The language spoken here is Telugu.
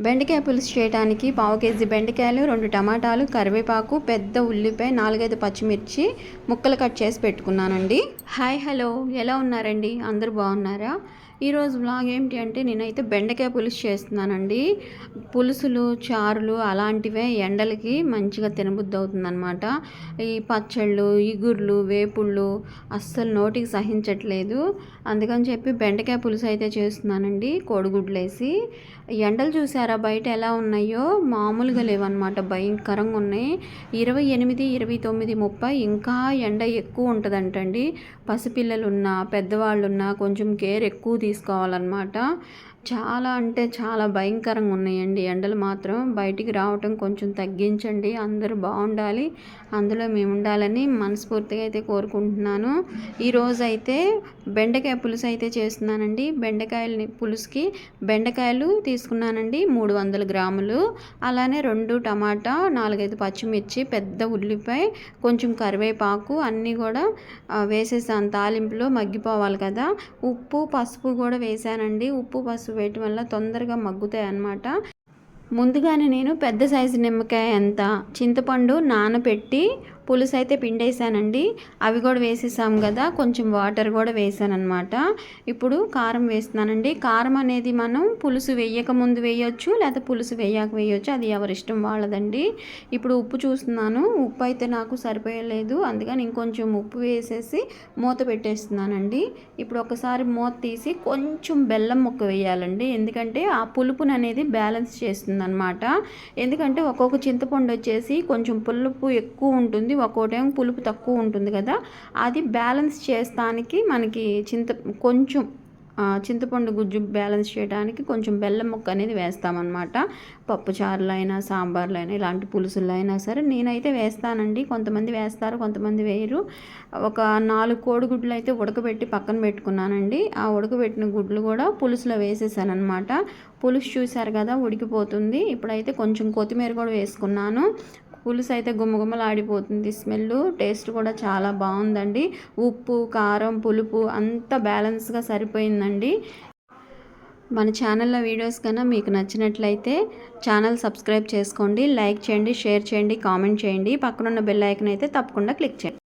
బెండకాయ పులుసు చేయడానికి పావు కేజీ బెండకాయలు రెండు టమాటాలు కరివేపాకు పెద్ద ఉల్లిపాయ నాలుగైదు పచ్చిమిర్చి ముక్కలు కట్ చేసి పెట్టుకున్నానండి. Hi hello. ఎలా ఉన్నారండి? అందరూ బాగున్నారా? ఈరోజు వ్లాగ్ ఏంటి అంటే నేనైతే బెండకాయ పులుసు చేస్తున్నానండి. పులుసులు చారులు అలాంటివే ఎండలకి మంచిగా తినబుద్ధి అవుతుందన్నమాట ఈ పచ్చళ్ళు ఇగుర్లు వేపుళ్ళు అస్సలు నోటికి సహించట్లేదు. అందుకని చెప్పి బెండకాయ పులుసు అయితే చేస్తున్నానండి కోడిగుడ్లేసి. ఎండలు చూసారా బయట ఎలా ఉన్నాయో? మామూలుగా లేవన్నమాట భయంకరంగా ఉన్నాయి. ఇరవై ఎనిమిది ఇరవై తొమ్మిది ముప్పై ఇంకా ఎండ ఎక్కువ ఉంటుందంటండి. పసిపిల్లలు ఉన్నా పెద్దవాళ్ళు ఉన్నా కొంచెం కేర్ ఎక్కువ తీసుకోవాలన్నమాట. చాలా అంటే చాలా భయంకరంగా ఉన్నాయండి. ఎండలు మాత్రం బయటికి రావటం కొంచెం తగ్గించండి. అందరూ బాగుండాలి. అందులో మేము ఉండాలని మనస్ఫూర్తిగా అయితే కోరుకుంటున్నాను. ఈరోజు అయితే బెండకాయ పులుసు అయితే చేస్తున్నానండి. బెండకాయలని పులుసుకి బెండకాయలు తీసుకున్నానండి. మూడు వందల గ్రాములు. అలానే రెండు టమాటా నాలుగైదు పచ్చిమిర్చి పెద్ద ఉల్లిపాయ కొంచెం కరివేపాకు అన్నీ కూడా వేసేసాను. తాలింపులో మగ్గిపోవాలి కదా. ఉప్పు పసుపు కూడా వేసానండి. ఉప్పు పసుపు వేయటం వల్ల తొందరగా మగ్గుతాయి అన్నమాట ముందుగానే నేను పెద్ద సైజు నిమ్మకాయ ఎంత చింతపండు నానబెట్టి పులుసు అయితే పిండేసానండి. అవి కూడా వేసేసాం కదా కొంచెం వాటర్ కూడా వేసానమాట ఇప్పుడు కారం వేస్తున్నానండి. కారం అనేది మనం పులుసు వేయక ముందు వేయొచ్చు లేకపోతే పులుసు వేయక వేయొచ్చు. అది ఎవరి ఇష్టం వాళ్ళదండి. ఇప్పుడు ఉప్పు చూస్తున్నాను. ఉప్పు అయితే నాకు సరిపోయలేదు. అందుకని ఇంకొంచెం ఉప్పు వేసేసి మూత పెట్టేస్తున్నానండి. ఇప్పుడు ఒకసారి మూత తీసి కొంచెం బెల్లం ముక్క వేయాలండి. ఎందుకంటే ఆ పులుపుని అనేది బ్యాలెన్స్ చేస్తుంది అనమాట ఎందుకంటే ఒక్కొక్క చింతపండు వచ్చేసి కొంచెం పులుపు ఎక్కువ ఉంటుంది. ఒక్కోటేమో పులుపు తక్కువ ఉంటుంది కదా అది బ్యాలెన్స్ చేస్తానికి మనకి చింత కొంచెం చింతపండు గుజ్జు బ్యాలెన్స్ చేయడానికి కొంచెం బెల్లం ముక్క అనేది వేస్తామన్నమాట. పప్పు చారులు అయినా సాంబార్లు అయినా ఇలాంటి పులుసులు అయినా సరే నేనైతే వేస్తానండి. కొంతమంది వేస్తారు కొంతమంది వేయరు. ఒక నాలుగు కోడిగుడ్లు అయితే ఉడకబెట్టి పక్కన పెట్టుకున్నానండి. ఆ ఉడకబెట్టిన గుడ్లు కూడా పులుసులో వేసేసాను అనమాట పులుసు చూశారు కదా ఉడికిపోతుంది. ఇప్పుడైతే కొంచెం కొత్తిమీర కూడా వేసుకున్నాను. పులుసు అయితే గుమ్మగుమ్మలాడిపోతుంది స్మెల్ టేస్ట్ కూడా చాలా బాగుందండి. ఉప్పు కారం పులుపు అంతా బ్యాలెన్స్గా సరిపోయిందండి. మన ఛానల్లో వీడియోస్ కన్నా మీకు నచ్చినట్లయితే ఛానల్ సబ్స్క్రైబ్ చేసుకోండి లైక్ చేయండి షేర్ చేయండి కామెంట్ చేయండి. పక్కనున్న బెల్ ఐకన్ అయితే తప్పకుండా క్లిక్ చేయండి.